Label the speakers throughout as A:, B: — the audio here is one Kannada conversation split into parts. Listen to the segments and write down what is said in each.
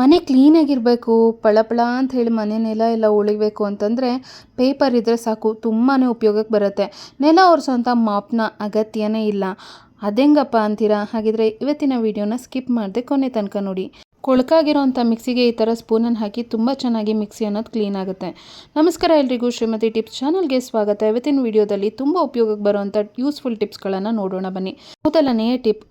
A: ಮನೆ ಕ್ಲೀನಾಗಿರಬೇಕು ಪಳಪಳ ಅಂತ ಹೇಳಿ ಮನೆ ನೆಲ ಎಲ್ಲ ಉಳಿಬೇಕು ಅಂತಂದರೆ ಪೇಪರ್ ಇದ್ದರೆ ಸಾಕು ತುಂಬಾ ಉಪಯೋಗಕ್ಕೆ ಬರುತ್ತೆ. ನೆಲ ಒರೆಸೋಂಥ ಮಾಪ್ನ ಅಗತ್ಯನೇ ಇಲ್ಲ. ಅದೆಂಗಪ್ಪ ಅಂತೀರಾ? ಹಾಗಿದ್ರೆ ಇವತ್ತಿನ ವಿಡಿಯೋನ ಸ್ಕಿಪ್ ಮಾಡದೆ ಕೊನೆ ತನಕ ನೋಡಿ. ಕೊಳಕಾಗಿರೋಂಥ ಮಿಕ್ಸಿಗೆ ಈ ಥರ ಸ್ಪೂನನ್ನು ಹಾಕಿ ತುಂಬ ಚೆನ್ನಾಗಿ ಮಿಕ್ಸಿ ಅನ್ನೋದು ಕ್ಲೀನ್ ಆಗುತ್ತೆ. ನಮಸ್ಕಾರ ಎಲ್ರಿಗೂ, ಶ್ರೀಮತಿ ಟಿಪ್ಸ್ ಚಾನಲ್ಗೆ ಸ್ವಾಗತ. ಇವತ್ತಿನ ವಿಡಿಯೋದಲ್ಲಿ ತುಂಬ ಉಪಯೋಗಕ್ಕೆ ಬರುವಂಥ ಯೂಸ್ಫುಲ್ ಟಿಪ್ಸ್ಗಳನ್ನು ನೋಡೋಣ ಬನ್ನಿ. ಮೊದಲನೆಯ ಟಿಪ್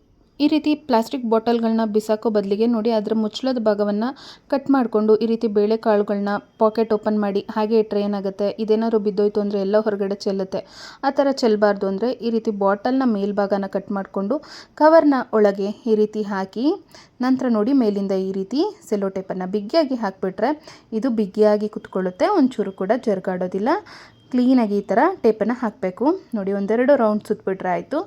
A: ಈ ರೀತಿ ಪ್ಲಾಸ್ಟಿಕ್ ಬಾಟಲ್ಗಳನ್ನ ಬಿಸಾಕೋ ಬದಲಿಗೆ ನೋಡಿ ಅದರ ಮುಚ್ಚಳದ ಭಾಗವನ್ನು ಕಟ್ ಮಾಡಿಕೊಂಡು ಈ ರೀತಿ ಬೇಳೆಕಾಳುಗಳನ್ನ ಪಾಕೆಟ್ ಓಪನ್ ಮಾಡಿ ಹಾಗೆ ಇಟ್ಟರೆ ಏನಾಗುತ್ತೆ? ಇದೇನಾದ್ರು ಬಿದ್ದೋಯ್ತು ಅಂದರೆ ಎಲ್ಲ ಹೊರಗಡೆ ಚೆಲ್ಲುತ್ತೆ. ಆ ಥರ ಚೆಲ್ಲಬಾರ್ದು ಅಂದರೆ ಈ ರೀತಿ ಬಾಟಲ್ನ ಮೇಲ್ಭಾಗನ ಕಟ್ ಮಾಡಿಕೊಂಡು ಕವರ್ನ ಒಳಗೆ ಈ ರೀತಿ ಹಾಕಿ ನಂತರ ನೋಡಿ ಮೇಲಿಂದ ಈ ರೀತಿ ಸೆಲೋ ಟೇಪನ್ನು ಬಿಗಿಯಾಗಿ ಹಾಕಿಬಿಟ್ರೆ ಇದು ಬಿಗಿಯಾಗಿ ಕುತ್ಕೊಳ್ಳುತ್ತೆ. ಒಂಚೂರು ಕೂಡ ಜರುಗಾಡೋದಿಲ್ಲ. ಕ್ಲೀನಾಗಿ ಈ ಥರ ಟೇಪನ್ನು ಹಾಕಬೇಕು. ನೋಡಿ, ಒಂದೆರಡು ರೌಂಡ್ ಸುತ್ತಬಿಟ್ರೆ ಆಯಿತು.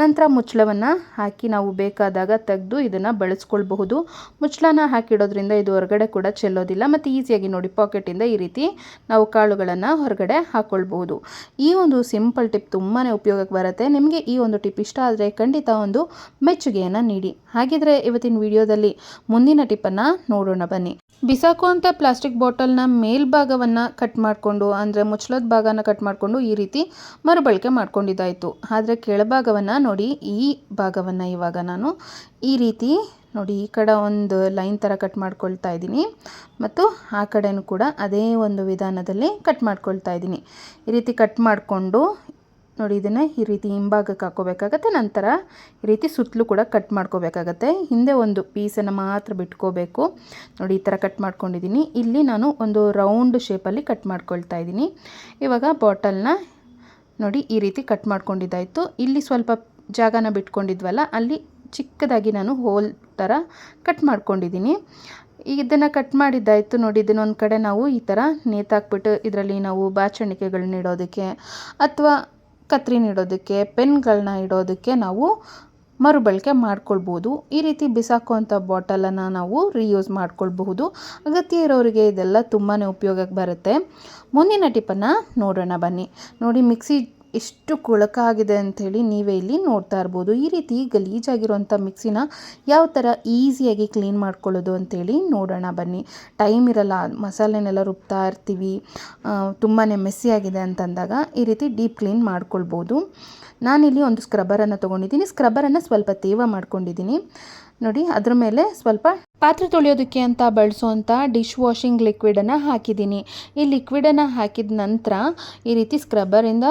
A: ನಂತರ ಮುಚ್ಚಳವನ್ನು ಹಾಕಿ ನಾವು ಬೇಕಾದಾಗ ತೆಗೆದು ಇದನ್ನು ಬಳಸ್ಕೊಳ್ಬಹುದು. ಮುಚ್ಚಳನ ಹಾಕಿಡೋದ್ರಿಂದ ಇದು ಹೊರಗಡೆ ಕೂಡ ಚೆಲ್ಲೋದಿಲ್ಲ. ಮತ್ತು ಈಸಿಯಾಗಿ ನೋಡಿ, ಪಾಕೆಟಿಂದ ಈ ರೀತಿ ನಾವು ಕಾಳುಗಳನ್ನು ಹೊರಗಡೆ ಹಾಕ್ಕೊಳ್ಬಹುದು ಈ ಒಂದು ಸಿಂಪಲ್ ಟಿಪ್ ತುಂಬಾ ಉಪಯೋಗಕ್ಕೆ ಬರುತ್ತೆ. ನಿಮಗೆ ಈ ಒಂದು ಟಿಪ್ ಇಷ್ಟ ಆದರೆ ಖಂಡಿತ ಒಂದು ಮೆಚ್ಚುಗೆಯನ್ನು ನೀಡಿ. ಹಾಗಿದ್ರೆ ಇವತ್ತಿನ ವಿಡಿಯೋದಲ್ಲಿ ಮುಂದಿನ ಟಿಪ್ಪನ್ನು ನೋಡೋಣ ಬನ್ನಿ. ಬಿಸಾಕುವಂಥ ಪ್ಲಾಸ್ಟಿಕ್ ಬಾಟಲ್ನ ಮೇಲ್ಭಾಗವನ್ನು ಕಟ್ ಮಾಡಿಕೊಂಡು, ಅಂದರೆ ಮುಚ್ಚಳದ ಭಾಗನ ಕಟ್ ಮಾಡಿಕೊಂಡು ಈ ರೀತಿ ಮರುಬಳಕೆ ಮಾಡ್ಕೊಂಡಿದ್ದಾಯಿತು. ಆದರೆ ಕೆಳಭಾಗವನ್ನು ನೋಡಿ, ಈ ಭಾಗವನ್ನು ಇವಾಗ ನಾನು ಈ ರೀತಿ ನೋಡಿ, ಈ ಕಡೆ ಒಂದು ಲೈನ್ ಥರ ಕಟ್ ಮಾಡ್ಕೊಳ್ತಾ ಇದ್ದೀನಿ. ಮತ್ತು ಆ ಕಡೆನೂ ಕೂಡ ಅದೇ ಒಂದು ವಿಧಾನದಲ್ಲಿ ಕಟ್ ಮಾಡ್ಕೊಳ್ತಾ ಇದ್ದೀನಿ. ಈ ರೀತಿ ಕಟ್ ಮಾಡಿಕೊಂಡು ನೋಡಿ, ಇದನ್ನು ಈ ರೀತಿ ಹಿಂಭಾಗಕ್ಕೆ ಹಾಕ್ಕೋಬೇಕಾಗತ್ತೆ ನಂತರ ಈ ರೀತಿ ಸುತ್ತಲೂ ಕೂಡ ಕಟ್ ಮಾಡ್ಕೋಬೇಕಾಗತ್ತೆ. ಹಿಂದೆ ಒಂದು ಪೀಸನ್ನು ಮಾತ್ರ ಬಿಟ್ಕೋಬೇಕು. ನೋಡಿ, ಈ ಥರ ಕಟ್ ಮಾಡ್ಕೊಂಡಿದ್ದೀನಿ. ಇಲ್ಲಿ ನಾನು ಒಂದು ರೌಂಡ್ ಶೇಪಲ್ಲಿ ಕಟ್ ಮಾಡ್ಕೊಳ್ತಾ ಇದ್ದೀನಿ. ಇವಾಗ ಬಾಟಲ್ನ ನೋಡಿ, ಈ ರೀತಿ ಕಟ್ ಮಾಡ್ಕೊಂಡಿದ್ದಾಯಿತು. ಇಲ್ಲಿ ಸ್ವಲ್ಪ ಜಾಗನ ಬಿಟ್ಕೊಂಡಿದ್ವಲ್ಲ, ಅಲ್ಲಿ ಚಿಕ್ಕದಾಗಿ ನಾನು ಹೋಲ್ ಥರ ಕಟ್ ಮಾಡ್ಕೊಂಡಿದ್ದೀನಿ. ಇದನ್ನು ಕಟ್ ಮಾಡಿದ್ದಾಯಿತು. ನೋಡಿ ಇದನ್ನೊಂದು ಕಡೆ ನಾವು ಈ ಥರ ನೇತಾಕ್ಬಿಟ್ಟು, ಇದರಲ್ಲಿ ನಾವು ಬಾಚಣಿಕೆಗಳನ್ನ ಇಡೋದಕ್ಕೆ, ಅಥವಾ ಕತ್ರಿ ಇಡೋದಕ್ಕೆ ಪೆನ್ಗಳನ್ನ ಇಡೋದಕ್ಕೆ ನಾವು ಮರುಬಳಕೆ ಮಾಡ್ಕೊಳ್ಬೋದು. ಈ ರೀತಿ ಬಿಸಾಕುವಂಥ ಬಾಟಲನ್ನು ನಾವು ರೀಯೂಸ್ ಮಾಡ್ಕೊಳ್ಬಹುದು. ಅಗತ್ಯ ಇರೋರಿಗೆ ಇದೆಲ್ಲ ತುಂಬಾ ಉಪಯೋಗಕ್ಕೆ ಬರುತ್ತೆ. ಮುಂದಿನ ಟಿಪ್ಪನ್ನು ನೋಡೋಣ ಬನ್ನಿ. ನೋಡಿ, ಮಿಕ್ಸಿ ಎಷ್ಟು ಕೊಳಕಾಗಿದೆ ಅಂಥೇಳಿ ನೀವೇ ಇಲ್ಲಿ ನೋಡ್ತಾ ಇರ್ಬೋದು. ಈ ರೀತಿ ಗಲೀಜಾಗಿರುವಂಥ ಮಿಕ್ಸಿನ ಯಾವ ಥರ ಈಸಿಯಾಗಿ ಕ್ಲೀನ್ ಮಾಡ್ಕೊಳ್ಳೋದು ಅಂಥೇಳಿ ನೋಡೋಣ ಬನ್ನಿ. ಟೈಮ್ ಇರಲ್ಲ, ಮಸಾಲೆನೆಲ್ಲ ರುಬ್ತಾ ಇರ್ತೀವಿ. ತುಂಬಾ ಮೆಸ್ಸಿಯಾಗಿದೆ ಅಂತಂದಾಗ ಈ ರೀತಿ ಡೀಪ್ ಕ್ಲೀನ್ ಮಾಡ್ಕೊಳ್ಬೋದು. ನಾನಿಲ್ಲಿ ಒಂದು ಸ್ಕ್ರಬ್ಬರನ್ನು ತೊಗೊಂಡಿದ್ದೀನಿ. ಸ್ಕ್ರಬ್ಬರನ್ನು ಸ್ವಲ್ಪ ತೇವ ಮಾಡ್ಕೊಂಡಿದ್ದೀನಿ. ನೋಡಿ, ಅದ್ರ ಮೇಲೆ ಸ್ವಲ್ಪ ಪಾತ್ರೆ ತೊಳೆಯೋದಕ್ಕೆ ಅಂತ ಬಳಸುವಂಥ ಡಿಶ್ ವಾಷಿಂಗ್ ಲಿಕ್ವಿಡನ್ನು ಹಾಕಿದ್ದೀನಿ. ಈ ಲಿಕ್ವಿಡನ್ನು ಹಾಕಿದ ನಂತರ ಈ ರೀತಿ ಸ್ಕ್ರಬ್ಬರಿಂದ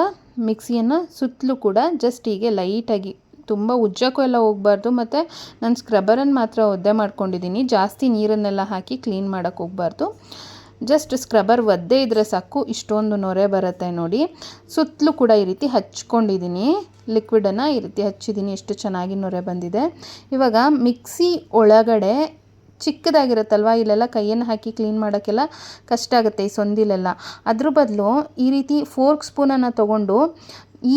A: ಮಿಕ್ಸಿಯನ್ನು ಸುತ್ತಲೂ ಕೂಡ ಜಸ್ಟ್ ಹೀಗೆ ಲೈಟಾಗಿ ತುಂಬ ಉಜ್ಜಕ್ಕೂ ಎಲ್ಲ ಹೋಗ್ಬಾರ್ದು ಮತ್ತು ನಾನು ಸ್ಕ್ರಬ್ಬರನ್ನು ಮಾತ್ರ ಒದ್ದೆ ಮಾಡ್ಕೊಂಡಿದ್ದೀನಿ. ಜಾಸ್ತಿ ನೀರನ್ನೆಲ್ಲ ಹಾಕಿ ಕ್ಲೀನ್ ಮಾಡೋಕ್ಕೆ ಹೋಗ್ಬಾರ್ದು. ಜಸ್ಟ್ ಸ್ಕ್ರಬ್ಬರ್ ಒದ್ದೆ ಇದ್ದರೆ ಸಾಕು, ಇಷ್ಟೊಂದು ನೊರೆ ಬರುತ್ತೆ ನೋಡಿ. ಸುತ್ತಲೂ ಕೂಡ ಈ ರೀತಿ ಹಚ್ಕೊಂಡಿದ್ದೀನಿ. ಲಿಕ್ವಿಡನ್ನು ಈ ರೀತಿ ಹಚ್ಚಿದ್ದೀನಿ, ಎಷ್ಟು ಚೆನ್ನಾಗಿ ನೊರೆ ಬಂದಿದೆ. ಇವಾಗ ಮಿಕ್ಸಿ ಒಳಗಡೆ ಚಿಕ್ಕದಾಗಿರುತ್ತಲ್ವ? ಇಲ್ಲೆಲ್ಲ ಕೈಯನ್ನು ಹಾಕಿ ಕ್ಲೀನ್ ಮಾಡೋಕ್ಕೆಲ್ಲ ಕಷ್ಟ ಆಗುತ್ತೆ ಈ ಸೊಂದಿಲೆಲ್ಲ. ಅದ್ರ ಬದಲು ಈ ರೀತಿ ಫೋರ್ಕ್ ಸ್ಪೂನನ್ನು ತೊಗೊಂಡು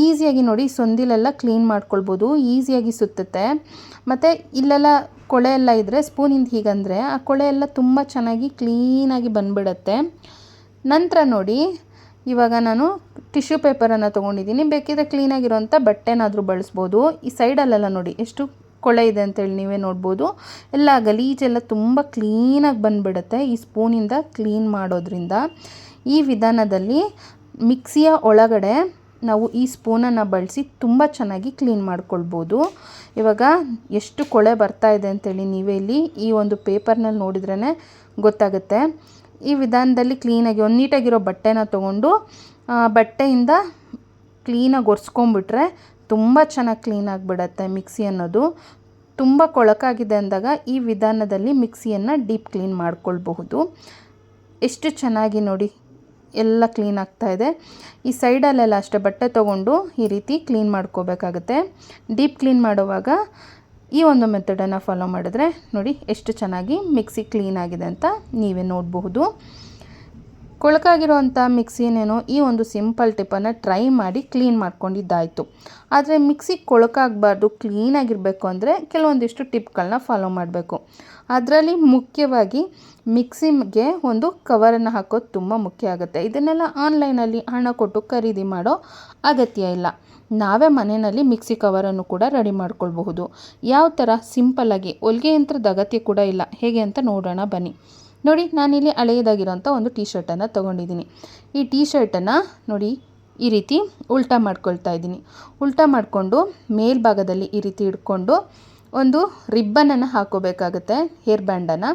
A: ಈಸಿಯಾಗಿ ನೋಡಿ ಸೊಂದಿಲೆಲ್ಲ ಕ್ಲೀನ್ ಮಾಡ್ಕೊಳ್ಬೋದು. ಈಸಿಯಾಗಿ ಸುತ್ತುತ್ತೆ. ಮತ್ತು ಇಲ್ಲೆಲ್ಲ ಕೊಳೆ ಎಲ್ಲ ಇದ್ದರೆ ಸ್ಪೂನಿಂದ ಹೀಗಂದರೆ ಆ ಕೊಳೆ ಎಲ್ಲ ತುಂಬ ಚೆನ್ನಾಗಿ ಕ್ಲೀನಾಗಿ ಬಂದುಬಿಡತ್ತೆ. ನಂತರ ನೋಡಿ ಇವಾಗ ನಾನು ಟಿಶ್ಯೂ ಪೇಪರನ್ನು ತೊಗೊಂಡಿದ್ದೀನಿ. ಬೇಕಿದ್ರೆ ಕ್ಲೀನಾಗಿರೋಂಥ ಬಟ್ಟೆನಾದರೂ ಬಳಸ್ಬೋದು. ಈ ಸೈಡಲ್ಲೆಲ್ಲ ನೋಡಿ ಎಷ್ಟು ಕೊಳೆ ಇದೆ ಅಂತೇಳಿ ನೀವೇ ನೋಡ್ಬೋದು. ಎಲ್ಲ ಗಲೀಜೆಲ್ಲ ತುಂಬ ಕ್ಲೀನಾಗಿ ಬಂದುಬಿಡುತ್ತೆ ಈ ಸ್ಪೂನಿಂದ ಕ್ಲೀನ್ ಮಾಡೋದ್ರಿಂದ. ಈ ವಿಧಾನದಲ್ಲಿ ಮಿಕ್ಸಿಯ ಒಳಗಡೆ ನಾವು ಈ ಸ್ಪೂನನ್ನು ಬಳಸಿ ತುಂಬ ಚೆನ್ನಾಗಿ ಕ್ಲೀನ್ ಮಾಡ್ಕೊಳ್ಬೋದು. ಇವಾಗ ಎಷ್ಟು ಕೊಳೆ ಬರ್ತಾ ಇದೆ ಅಂತೇಳಿ ನೀವೇ ಇಲ್ಲಿ ಈ ಒಂದು ಪೇಪರ್ನಲ್ಲಿ ನೋಡಿದ್ರೇ ಗೊತ್ತಾಗುತ್ತೆ. ಈ ವಿಧಾನದಲ್ಲಿ ಕ್ಲೀನಾಗಿ ಒಂದು ನೀಟಾಗಿರೋ ಬಟ್ಟೆನ ತೊಗೊಂಡು ಬಟ್ಟೆಯಿಂದ ಕ್ಲೀನಾಗಿ ಒರೆಸ್ಕೊಂಬಿಟ್ರೆ ತುಂಬ ಚೆನ್ನಾಗಿ ಕ್ಲೀನ್ ಆಗಿಬಿಡತ್ತೆ ಮಿಕ್ಸಿ ಅನ್ನೋದು. ತುಂಬ ಕೊಳಕಾಗಿದೆ ಅಂದಾಗ ಈ ವಿಧಾನದಲ್ಲಿ ಮಿಕ್ಸಿಯನ್ನು ಡೀಪ್ ಕ್ಲೀನ್ ಮಾಡ್ಕೊಳ್ಬಹುದು. ಎಷ್ಟು ಚೆನ್ನಾಗಿ ನೋಡಿ ಎಲ್ಲ ಕ್ಲೀನ್ ಆಗ್ತಾ ಇದೆ. ಈ ಸೈಡಲ್ಲೆಲ್ಲ ಅಷ್ಟೇ ಬಟ್ಟೆ ತೊಗೊಂಡು ಈ ರೀತಿ ಕ್ಲೀನ್ ಮಾಡ್ಕೋಬೇಕಾಗುತ್ತೆ. ಡೀಪ್ ಕ್ಲೀನ್ ಮಾಡುವಾಗ ಈ ಒಂದು ಮೆಥಡನ್ನು ಫಾಲೋ ಮಾಡಿದ್ರೆ ನೋಡಿ ಎಷ್ಟು ಚೆನ್ನಾಗಿ ಮಿಕ್ಸಿ ಕ್ಲೀನ್ ಆಗಿದೆ ಅಂತ ನೀವೇ ನೋಡಬಹುದು. ಕೊಳಕಾಗಿರೋವಂಥ ಮಿಕ್ಸಿನೇನೋ ಈ ಒಂದು ಸಿಂಪಲ್ ಟಿಪ್ಪನ್ನು ಟ್ರೈ ಮಾಡಿ ಕ್ಲೀನ್ ಮಾಡ್ಕೊಂಡಿದ್ದಾಯಿತು. ಆದರೆ ಮಿಕ್ಸಿ ಕೊಳಕಾಗಬಾರ್ದು ಕ್ಲೀನಾಗಿರಬೇಕು ಅಂದರೆ ಕೆಲವೊಂದಿಷ್ಟು ಟಿಪ್ಗಳನ್ನ ಫಾಲೋ ಮಾಡಬೇಕು. ಅದರಲ್ಲಿ ಮುಖ್ಯವಾಗಿ ಮಿಕ್ಸಿಗೆ ಒಂದು ಕವರನ್ನು ಹಾಕೋದು ತುಂಬ ಮುಖ್ಯ ಆಗುತ್ತೆ. ಇದನ್ನೆಲ್ಲ ಆನ್ಲೈನಲ್ಲಿ ಹಣ ಕೊಟ್ಟು ಖರೀದಿ ಮಾಡೋ ಅಗತ್ಯ ಇಲ್ಲ. ನಾವೇ ಮನೆಯಲ್ಲಿ ಮಿಕ್ಸಿ ಕವರನ್ನು ಕೂಡ ರೆಡಿ ಮಾಡ್ಕೊಳ್ಬಹುದು. ಯಾವ ಥರ ಸಿಂಪಲ್ಲಾಗಿ ಹೊಲಿಗೆ ಯಂತ್ರದ ಅಗತ್ಯ ಕೂಡ ಇಲ್ಲ. ಹೇಗೆ ಅಂತ ನೋಡೋಣ ಬನ್ನಿ. ನೋಡಿ, ನಾನಿಲ್ಲಿ ಹಳೆಯದಾಗಿರೋಂಥ ಒಂದು ಟೀ ಶರ್ಟನ್ನು ತೊಗೊಂಡಿದ್ದೀನಿ. ಈ ಟೀ ಶರ್ಟನ್ನು ನೋಡಿ, ಈ ರೀತಿ ಉಲ್ಟಾ ಮಾಡ್ಕೊಳ್ತಾ ಇದ್ದೀನಿ. ಉಲ್ಟಾ ಮಾಡಿಕೊಂಡು ಮೇಲ್ಭಾಗದಲ್ಲಿ ಈ ರೀತಿ ಇಟ್ಕೊಂಡು ಒಂದು ರಿಬ್ಬನನ್ನು ಹಾಕೋಬೇಕಾಗುತ್ತೆ ಹೇರ್ ಬ್ಯಾಂಡನ್ನು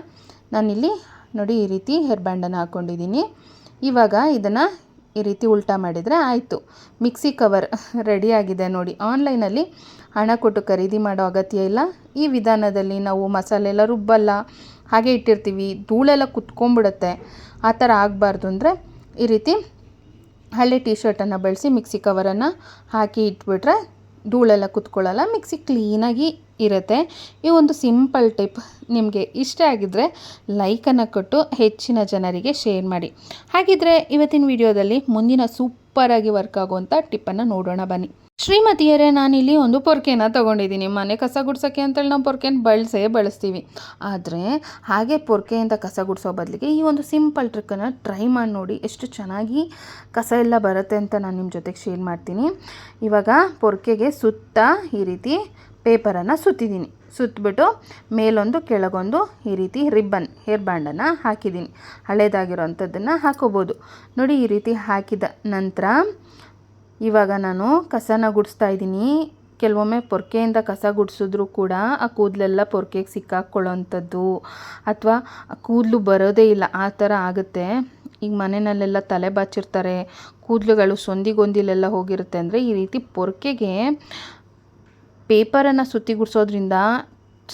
A: ನಾನಿಲ್ಲಿ ನೋಡಿ, ಈ ರೀತಿ ಹೇರ್ ಬ್ಯಾಂಡನ್ನು ಹಾಕ್ಕೊಂಡಿದ್ದೀನಿ ಇವಾಗ ಇದನ್ನು ಈ ರೀತಿ ಉಲ್ಟಾ ಮಾಡಿದರೆ ಆಯಿತು. ಮಿಕ್ಸಿ ಕವರ್ ರೆಡಿಯಾಗಿದೆ ನೋಡಿ. ಆನ್ಲೈನಲ್ಲಿ ಹಣ ಕೊಟ್ಟು ಖರೀದಿ ಮಾಡೋ ಅಗತ್ಯ ಇಲ್ಲ. ಈ ವಿಧಾನದಲ್ಲಿ ನಾವು ಮಸಾಲೆ ಎಲ್ಲ ರುಬ್ಬಲ್ಲ. ಹಾಗೆ ಇಟ್ಟಿರ್ತೀವಿ. ಧೂಳೆಲ್ಲ ಕುತ್ಕೊಂಡ್ಬಿಡುತ್ತೆ. ಆ ಥರ ಆಗಬಾರ್ದು ಅಂದರೆ ಈ ರೀತಿ ಹಳೆ ಟೀ ಶರ್ಟನ್ನು ಬಳಸಿ ಮಿಕ್ಸಿ ಕವರನ್ನು ಹಾಕಿ ಇಟ್ಬಿಟ್ರೆ ಧೂಳೆಲ್ಲ ಕುತ್ಕೊಳ್ಳಲ್ಲ, ಮಿಕ್ಸಿ ಕ್ಲೀನಾಗಿ ಇರುತ್ತೆ. ಈ ಒಂದು ಸಿಂಪಲ್ ಟಿಪ್ ನಿಮಗೆ ಇಷ್ಟ ಆಗಿದ್ದರೆ ಲೈಕನ್ನು ಕೊಟ್ಟು ಹೆಚ್ಚಿನ ಜನರಿಗೆ ಶೇರ್ ಮಾಡಿ. ಹಾಗಿದ್ರೆ ಇವತ್ತಿನ ವಿಡಿಯೋದಲ್ಲಿ ಮುಂದಿನ ಸೂಪರಾಗಿ ವರ್ಕ್ ಆಗುವಂಥ ಟಿಪ್ಪನ್ನು ನೋಡೋಣ ಬನ್ನಿ. ಶ್ರೀಮತಿಯರೇ, ನಾನಿಲ್ಲಿ ಒಂದು ಪೊರ್ಕೆನ ತೊಗೊಂಡಿದ್ದೀನಿ. ಮನೆ ಕಸ ಗುಡ್ಸೋಕ್ಕೆ ಅಂತೇಳಿ ನಾವು ಪೊರ್ಕೆನ ಬಳಸೇ ಬಳಸ್ತೀವಿ. ಆದರೆ ಹಾಗೆ ಪೊರ್ಕೆಯಿಂದ ಕಸ ಗುಡಿಸೋ ಬದಲಿಗೆ ಈ ಒಂದು ಸಿಂಪಲ್ ಟ್ರಿಕ್ಕನ್ನು ಟ್ರೈ ಮಾಡಿ ನೋಡಿ ಎಷ್ಟು ಚೆನ್ನಾಗಿ ಕಸ ಎಲ್ಲ ಬರುತ್ತೆ ಅಂತ ನಾನು ನಿಮ್ಮ ಜೊತೆಗೆ ಶೇರ್ ಮಾಡ್ತೀನಿ. ಇವಾಗ ಪೊರ್ಕೆಗೆ ಸುತ್ತ ಈ ರೀತಿ ಪೇಪರನ್ನು ಸುತ್ತಿದ್ದೀನಿ. ಸುತ್ತಬಿಟ್ಟು ಮೇಲೊಂದು, ಕೆಳಗೊಂದು ಈ ರೀತಿ ರಿಬ್ಬನ್, ಹೇರ್ ಬ್ಯಾಂಡನ್ನು ಹಾಕಿದ್ದೀನಿ. ಹಳೇದಾಗಿರೋ ಅಂಥದ್ದನ್ನು ಹಾಕೋಬೋದು. ನೋಡಿ ಈ ರೀತಿ ಹಾಕಿದ ನಂತರ ಇವಾಗ ನಾನು ಕಸನ ಗುಡಿಸ್ತಾ ಇದ್ದೀನಿ. ಕೆಲವೊಮ್ಮೆ ಪೊರ್ಕೆಯಿಂದ ಕಸ ಗುಡಿಸಿದ್ರು ಕೂಡ ಆ ಕೂದಲೆಲ್ಲ ಪೊರ್ಕೆಗೆ ಸಿಕ್ಕಾಕ್ಕೊಳ್ಳೋವಂಥದ್ದು ಅಥವಾ ಕೂದಲು ಬರೋದೇ ಇಲ್ಲ, ಆ ಥರ ಆಗುತ್ತೆ. ಈಗ ಮನೆಯಲ್ಲೆಲ್ಲ ತಲೆ ಬಾಚಿರ್ತಾರೆ. ಕೂದಲುಗಳು ಸೊಂದಿಗೊಂದಿಲೆಲ್ಲ ಹೋಗಿರುತ್ತೆ. ಅಂದರೆ ಈ ರೀತಿ ಪೊರ್ಕೆಗೆ ಪೇಪರನ್ನು ಸುತ್ತಿ ಗುಡಿಸೋದ್ರಿಂದ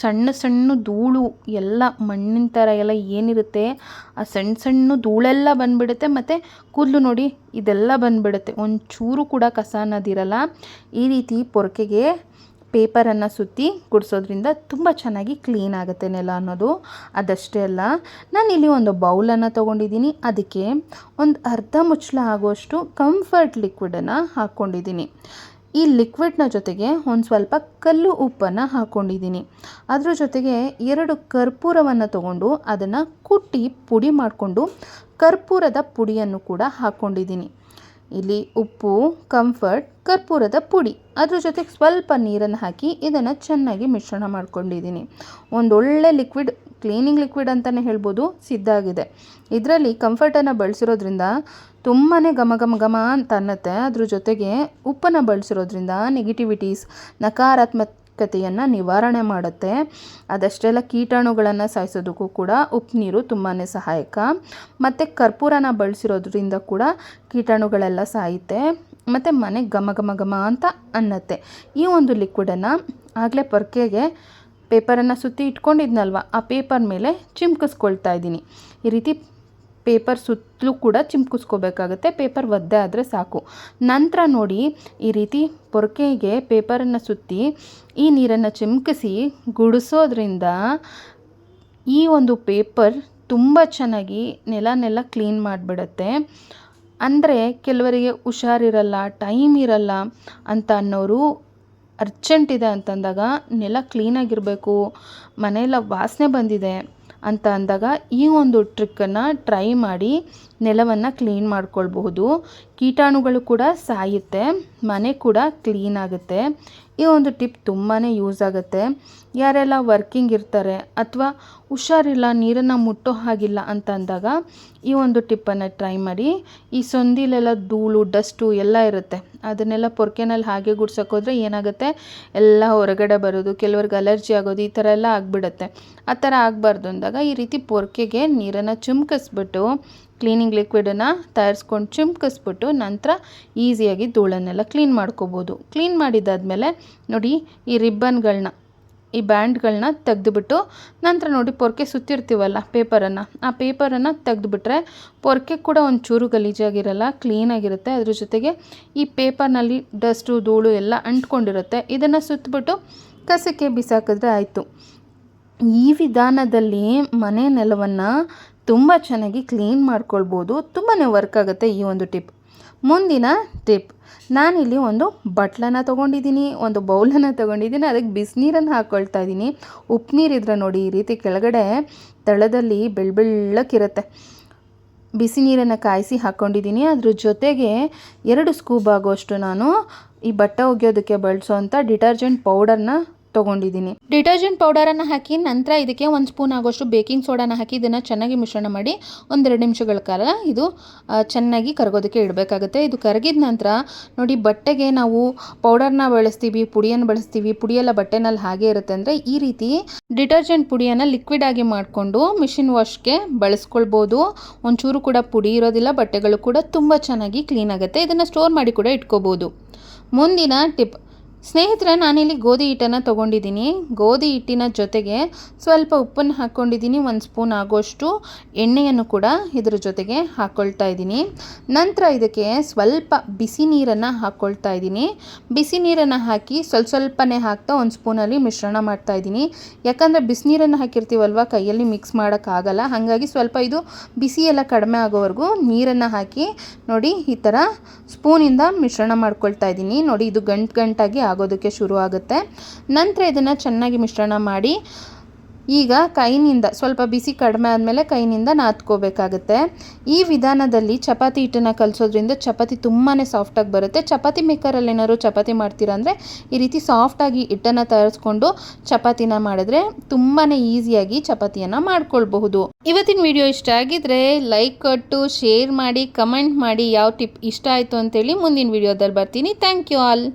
A: ಸಣ್ಣ ಸಣ್ಣ ಧೂಳು ಎಲ್ಲ ಮಣ್ಣಿನ ಥರ ಎಲ್ಲ ಏನಿರುತ್ತೆ, ಆ ಸಣ್ಣ ಸಣ್ಣ ಧೂಳೆಲ್ಲ ಬಂದುಬಿಡುತ್ತೆ ಮತ್ತು ಕೂದಲು ನೋಡಿ ಇದೆಲ್ಲ ಬಂದುಬಿಡುತ್ತೆ. ಒಂಚೂರು ಕೂಡ ಕಸ ಅನ್ನೋದಿರಲ್ಲ ಈ ರೀತಿ ಪೊರಕೆಗೆ ಪೇಪರನ್ನು ಸುತ್ತಿ ಗುಡಿಸೋದ್ರಿಂದ ತುಂಬ ಚೆನ್ನಾಗಿ ಕ್ಲೀನ್ ಆಗುತ್ತೆ ನೆಲ ಅನ್ನೋದು. ಅದಷ್ಟೇ ಅಲ್ಲ ನಾನು ಇಲ್ಲಿ ಒಂದು ಬೌಲನ್ನು ತೊಗೊಂಡಿದ್ದೀನಿ. ಅದಕ್ಕೆ ಒಂದು ಅರ್ಧ ಮುಚ್ಚಳ ಆಗುವಷ್ಟು ಕಂಫರ್ಟ್ ಲಿಕ್ವಿಡನ್ನು ಹಾಕ್ಕೊಂಡಿದ್ದೀನಿ. ಈ ಲಿಕ್ವಿಡ್ನ ಜೊತೆಗೆ ಒಂದು ಸ್ವಲ್ಪ ಕಲ್ಲು ಉಪ್ಪನ್ನು ಹಾಕ್ಕೊಂಡಿದ್ದೀನಿ ಅದರ ಜೊತೆಗೆ ಎರಡು ಕರ್ಪೂರವನ್ನು ತಗೊಂಡು ಅದನ್ನು ಕುಟ್ಟಿ ಪುಡಿ ಮಾಡಿಕೊಂಡು ಕರ್ಪೂರದ ಪುಡಿಯನ್ನು ಕೂಡ ಹಾಕ್ಕೊಂಡಿದ್ದೀನಿ ಇಲ್ಲಿ ಉಪ್ಪು ಕಂಫರ್ಟ್ ಕರ್ಪೂರದ ಪುಡಿ. ಅದ್ರ ಜೊತೆಗೆ ಸ್ವಲ್ಪ ನೀರನ್ನು ಹಾಕಿ ಇದನ್ನು ಚೆನ್ನಾಗಿ ಮಿಶ್ರಣ ಮಾಡ್ಕೊಂಡಿದ್ದೀನಿ. ಒಂದೊಳ್ಳೆ ಲಿಕ್ವಿಡ್ ಕ್ಲೀನಿಂಗ್ ಲಿಕ್ವಿಡ್ ಅಂತಲೇ ಹೇಳ್ಬೋದು ಸಿದ್ಧ ಆಗಿದೆ ಇದರಲ್ಲಿ ಕಂಫರ್ಟನ್ನು ಬಳಸಿರೋದ್ರಿಂದ ತುಂಬಾ ಘಮ ಘಮ ಘಮ ಅಂತ ಅನ್ನತ್ತೆ. ಅದ್ರ ಜೊತೆಗೆ ಉಪ್ಪನ್ನು ಬಳಸಿರೋದ್ರಿಂದ ನೆಗೆಟಿವಿಟೀಸ್ ನಕಾರಾತ್ಮಕತೆಯನ್ನು ನಿವಾರಣೆ ಮಾಡುತ್ತೆ. ಅದಷ್ಟೆಲ್ಲ ಕೀಟಾಣುಗಳನ್ನು ಸಾಯಿಸೋದಕ್ಕೂ ಕೂಡ ಉಪ್ಪು ನೀರು ತುಂಬಾ ಸಹಾಯಕ. ಮತ್ತು ಕರ್ಪೂರನ ಬಳಸಿರೋದ್ರಿಂದ ಕೂಡ ಕೀಟಾಣುಗಳೆಲ್ಲ ಸಾಯುತ್ತೆ. ಮತ್ತು ಮನೆ ಘಮ ಘಮ ಘಮ ಅಂತ ಅನ್ನತ್ತೆ. ಈ ಒಂದು ಲಿಕ್ವಿಡನ್ನು ಆಗಲೇ ಪೊರ್ಕೆಗೆ ಪೇಪರನ್ನು ಸುತ್ತಿ ಇಟ್ಕೊಂಡಿದ್ನಲ್ವ, ಆ ಪೇಪರ್ ಮೇಲೆ ಚಿಮ್ಕಿಸ್ಕೊಳ್ತಾ ಇದ್ದೀನಿ. ಈ ರೀತಿ ಪೇಪರ್ ಸುತ್ತಲೂ ಕೂಡ ಚಿಮ್ಕಿಸ್ಕೋಬೇಕಾಗುತ್ತೆ, ಪೇಪರ್ ಒದ್ದೆ ಆದರೆ ಸಾಕು. ನಂತರ ನೋಡಿ ಈ ರೀತಿ ಪೊರಕೆಗೆ ಪೇಪರನ್ನು ಸುತ್ತಿ ಈ ನೀರನ್ನು ಚಿಮ್ಕಿಸಿ ಗುಡಿಸೋದ್ರಿಂದ ಈ ಒಂದು ಪೇಪರ್ ತುಂಬ ಚೆನ್ನಾಗಿ ನೆಲನೆಲ್ಲ ನೆಲ ಕ್ಲೀನ್ ಮಾಡಿಬಿಡತ್ತೆ. ಅಂದರೆ ಕೆಲವರಿಗೆ ಹುಷಾರಿರಲ್ಲ, ಟೈಮ್ ಇರಲ್ಲ ಅಂತ ಅನ್ನೋರು ಅರ್ಜೆಂಟ್ ಇದೆ ಅಂತಂದಾಗ ನೆಲ ಕ್ಲೀನಾಗಿರಬೇಕು ಮನೆಯೆಲ್ಲ ವಾಸನೆ ಬಂದಿದೆ ಅಂತ ಅಂದಾಗ ಈ ಒಂದು ಟ್ರಿಕ್ಕನ್ನು ಟ್ರೈ ಮಾಡಿ ನೆಲವನ್ನು ಕ್ಲೀನ್ ಮಾಡ್ಕೊಳ್ಬಹುದು. ಕೀಟಾಣುಗಳು ಕೂಡ ಸಾಯುತ್ತೆ, ಮನೆ ಕೂಡ ಕ್ಲೀನ್ ಆಗುತ್ತೆ. ಈ ಒಂದು ಟಿಪ್ ತುಂಬಾ ಯೂಸ್ ಆಗುತ್ತೆ. ಯಾರೆಲ್ಲ ವರ್ಕಿಂಗ್ ಇರ್ತಾರೆ ಅಥವಾ ಹುಷಾರಿಲ್ಲ, ನೀರನ್ನು ಮುಟ್ಟೋ ಹಾಗಿಲ್ಲ ಅಂತ ಅಂದಾಗ ಈ ಒಂದು ಟಿಪ್ಪನ್ನು ಟ್ರೈ ಮಾಡಿ. ಈ ಸೊಂದಿಲೆಲ್ಲ ಧೂಳು, ಡಸ್ಟು ಎಲ್ಲ ಇರುತ್ತೆ. ಅದನ್ನೆಲ್ಲ ಪೊರ್ಕೆನಲ್ಲಿ ಹಾಗೆ ಗುಡ್ಸೋಕ್ಕೋದ್ರೆ ಏನಾಗುತ್ತೆ? ಎಲ್ಲ ಹೊರಗಡೆ ಬರೋದು, ಕೆಲವ್ರಿಗೆ ಅಲರ್ಜಿ ಆಗೋದು, ಈ ಥರ ಎಲ್ಲ ಆಗಿಬಿಡುತ್ತೆ. ಆ ಥರ ಆಗಬಾರ್ದು ಅಂದಾಗ ಈ ರೀತಿ ಪೊರ್ಕೆಗೆ ನೀರನ್ನು ಚುಮ್ಕಿಸ್ಬಿಟ್ಟು, ಕ್ಲೀನಿಂಗ್ ಲಿಕ್ವಿಡನ್ನು ತಯಾರಿಸ್ಕೊಂಡು ಚುಮ್ಕಿಸ್ಬಿಟ್ಟು ನಂತರ ಈಸಿಯಾಗಿ ಧೂಳನ್ನೆಲ್ಲ ಕ್ಲೀನ್ ಮಾಡ್ಕೋಬೋದು. ಕ್ಲೀನ್ ಮಾಡಿದ್ದಾದಮೇಲೆ ನೋಡಿ ಈ ರಿಬ್ಬನ್ಗಳನ್ನ. ಈ ಬ್ಯಾಂಡ್ಗಳನ್ನ ತೆಗೆದುಬಿಟ್ಟು ನಂತರ ನೋಡಿ ಪೊರ್ಕೆ ಸುತ್ತಿರ್ತೀವಲ್ಲ ಪೇಪರನ್ನು, ಆ ಪೇಪರನ್ನು ತೆಗೆದುಬಿಟ್ರೆ ಪೊರ್ಕೆ ಕೂಡ ಒಂಚೂರು ಗಲೀಜಾಗಿರಲ್ಲ, ಕ್ಲೀನಾಗಿರುತ್ತೆ. ಅದ್ರ ಜೊತೆಗೆ ಈ ಪೇಪರ್ನಲ್ಲಿ ಡಸ್ಟು, ಧೂಳು ಎಲ್ಲ ಅಂಟ್ಕೊಂಡಿರುತ್ತೆ. ಇದನ್ನು ಸುತ್ತಿಬಿಟ್ಟು ಕಸಕ್ಕೆ ಬಿಸಾಕಿದ್ರೆ ಆಯಿತು. ಈ ವಿಧಾನದಲ್ಲಿ ಮನೆ ನೆಲವನ್ನು ತುಂಬ ಚೆನ್ನಾಗಿ ಕ್ಲೀನ್ ಮಾಡ್ಕೊಳ್ಬೋದು. ತುಂಬಾ ವರ್ಕ್ ಆಗುತ್ತೆ ಈ ಒಂದು ಟಿಪ್. ಮುಂದಿನ ಟಿಪ್ ನಾನಿಲ್ಲಿ ಒಂದು ಬಟ್ಲನ್ನು ತೊಗೊಂಡಿದ್ದೀನಿ, ಒಂದು ಬೌಲನ್ನು ತೊಗೊಂಡಿದ್ದೀನಿ, ಅದಕ್ಕೆ ಬಿಸಿನೀರನ್ನು ಹಾಕ್ಕೊಳ್ತಾ ಇದ್ದೀನಿ. ಉಪ್ಪು ನೀರಿದ್ರೆ ನೋಡಿ, ಈ ರೀತಿ ಕೆಳಗಡೆ ತಳದಲ್ಲಿ ಬೆಳ್ಬೆಳ್ಳಕ್ಕಿರುತ್ತೆ ಬಿಸಿ ನೀರನ್ನು ಕಾಯಿಸಿ ಹಾಕ್ಕೊಂಡಿದ್ದೀನಿ ಅದ್ರ ಜೊತೆಗೆ ಎರಡು ಸ್ಕೂಬ್ ಆಗೋಷ್ಟು ನಾನು ಈ ಬಟ್ಟೆ ಒಗೆಯೋದಕ್ಕೆ ಬಳಸೋವಂಥ ಡಿಟರ್ಜೆಂಟ್ ಪೌಡರ್ನ ತೊಗೊಂಡಿದ್ದೀನಿ. ಡಿಟರ್ಜೆಂಟ್ ಪೌಡರನ್ನು ಹಾಕಿ ನಂತರ ಇದಕ್ಕೆ ಒಂದು ಸ್ಪೂನ್ ಆಗೋಷ್ಟು ಬೇಕಿಂಗ್ ಸೋಡಾನ ಹಾಕಿ ಇದನ್ನು ಚೆನ್ನಾಗಿ ಮಿಶ್ರಣ ಮಾಡಿ ಒಂದೆರಡು ನಿಮಿಷಗಳ ಕಾಲ ಇದು ಚೆನ್ನಾಗಿ ಕರಗೋದಕ್ಕೆ ಇಡಬೇಕಾಗುತ್ತೆ. ಇದು ಕರಗಿದ ನಂತರ ನೋಡಿ ಬಟ್ಟೆಗೆ ನಾವು ಪೌಡರ್ನ ಬಳಸ್ತೀವಿ, ಪುಡಿಯನ್ನು ಬಳಸ್ತೀವಿ, ಪುಡಿಯೆಲ್ಲ ಬಟ್ಟೆನಲ್ಲಿ ಹಾಗೆ ಇರುತ್ತೆ ಅಂದರೆ ಈ ರೀತಿ ಡಿಟರ್ಜೆಂಟ್ ಪುಡಿಯನ್ನು ಲಿಕ್ವಿಡ್ ಆಗಿ ಮಾಡಿಕೊಂಡು ಮಿಷಿನ್ ವಾಶ್ಗೆ ಬಳಸ್ಕೊಳ್ಬೋದು. ಒಂಚೂರು ಕೂಡ ಪುಡಿ ಇರೋದಿಲ್ಲ, ಬಟ್ಟೆಗಳು ಕೂಡ ತುಂಬ ಚೆನ್ನಾಗಿ ಕ್ಲೀನ್ ಆಗುತ್ತೆ. ಇದನ್ನು ಸ್ಟೋರ್ ಮಾಡಿ ಕೂಡ ಇಟ್ಕೋಬೋದು. ಮುಂದಿನ ಟಿಪ್ ಸ್ನೇಹಿತರೆ, ನಾನಿಲ್ಲಿ ಗೋಧಿ ಹಿಟ್ಟನ್ನು ತೊಗೊಂಡಿದ್ದೀನಿ. ಗೋಧಿ ಹಿಟ್ಟಿನ ಜೊತೆಗೆ ಸ್ವಲ್ಪ ಉಪ್ಪನ್ನು ಹಾಕ್ಕೊಂಡಿದ್ದೀನಿ, ಒಂದು ಸ್ಪೂನ್ ಆಗೋಷ್ಟು ಎಣ್ಣೆಯನ್ನು ಕೂಡ ಇದರ ಜೊತೆಗೆ ಹಾಕ್ಕೊಳ್ತಾ ಇದ್ದೀನಿ. ನಂತರ ಇದಕ್ಕೆ ಸ್ವಲ್ಪ ಬಿಸಿ ನೀರನ್ನು ಹಾಕ್ಕೊಳ್ತಾ ಇದ್ದೀನಿ. ಬಿಸಿ ನೀರನ್ನು ಹಾಕಿ ಸ್ವಲ್ಪ ಸ್ವಲ್ಪನೇ ಹಾಕ್ತಾ ಒಂದು ಸ್ಪೂನಲ್ಲಿ ಮಿಶ್ರಣ ಮಾಡ್ತಾ ಇದ್ದೀನಿ. ಯಾಕಂದರೆ ಬಿಸಿನೀರನ್ನು ಹಾಕಿರ್ತೀವಲ್ವ, ಕೈಯಲ್ಲಿ ಮಿಕ್ಸ್ ಮಾಡೋಕ್ಕಾಗಲ್ಲ ಹಾಗಾಗಿ ಸ್ವಲ್ಪ ಇದು ಬಿಸಿ ಎಲ್ಲ ಕಡಿಮೆ ಆಗೋವರೆಗೂ ನೀರನ್ನು ಹಾಕಿ ನೋಡಿ ಈ ಥರ ಸ್ಪೂನಿಂದ ಮಿಶ್ರಣ ಮಾಡ್ಕೊಳ್ತಾ ಇದ್ದೀನಿ. ನೋಡಿ ಇದು ಗಂಟು ಗಂಟಾಗಿ ಆಗೋದಕ್ಕೆ ಶುರು ಆಗುತ್ತೆ ನಂತರ ಇದನ್ನು ಚೆನ್ನಾಗಿ ಮಿಶ್ರಣ ಮಾಡಿ ಈಗ ಕೈನಿಂದ ಸ್ವಲ್ಪ ಬಿಸಿ ಕಡಿಮೆ ಆದಮೇಲೆ ಕೈನಿಂದ ನಾದ್ಕೋಬೇಕಾಗುತ್ತೆ. ಈ ವಿಧಾನದಲ್ಲಿ ಚಪಾತಿ ಹಿಟ್ಟನ್ನು ಕಲಿಸೋದ್ರಿಂದ ಚಪಾತಿ ತುಂಬಾ ಸಾಫ್ಟಾಗಿ ಬರುತ್ತೆ. ಚಪಾತಿ ಮೇಕರಲ್ಲಿ ಏನಾದ್ರು ಚಪಾತಿ ಮಾಡ್ತೀರಾ ಅಂದರೆ ಈ ರೀತಿ ಸಾಫ್ಟಾಗಿ ಹಿಟ್ಟನ್ನು ತಯಾರಿಸ್ಕೊಂಡು ಚಪಾತಿನ ಮಾಡಿದ್ರೆ ತುಂಬಾ ಈಸಿಯಾಗಿ ಚಪಾತಿಯನ್ನು ಮಾಡ್ಕೊಳ್ಬಹುದು. ಇವತ್ತಿನ ವಿಡಿಯೋ ಇಷ್ಟ ಆಗಿದ್ರೆ ಲೈಕ್ ಕೊಟ್ಟು ಶೇರ್ ಮಾಡಿ ಕಮೆಂಟ್ ಮಾಡಿ, ಯಾವ ಟಿಪ್ ಇಷ್ಟ ಆಯಿತು ಅಂತೇಳಿ ಮುಂದಿನ ವಿಡಿಯೋದಲ್ಲಿ ಬರ್ತೀನಿ. Thank you all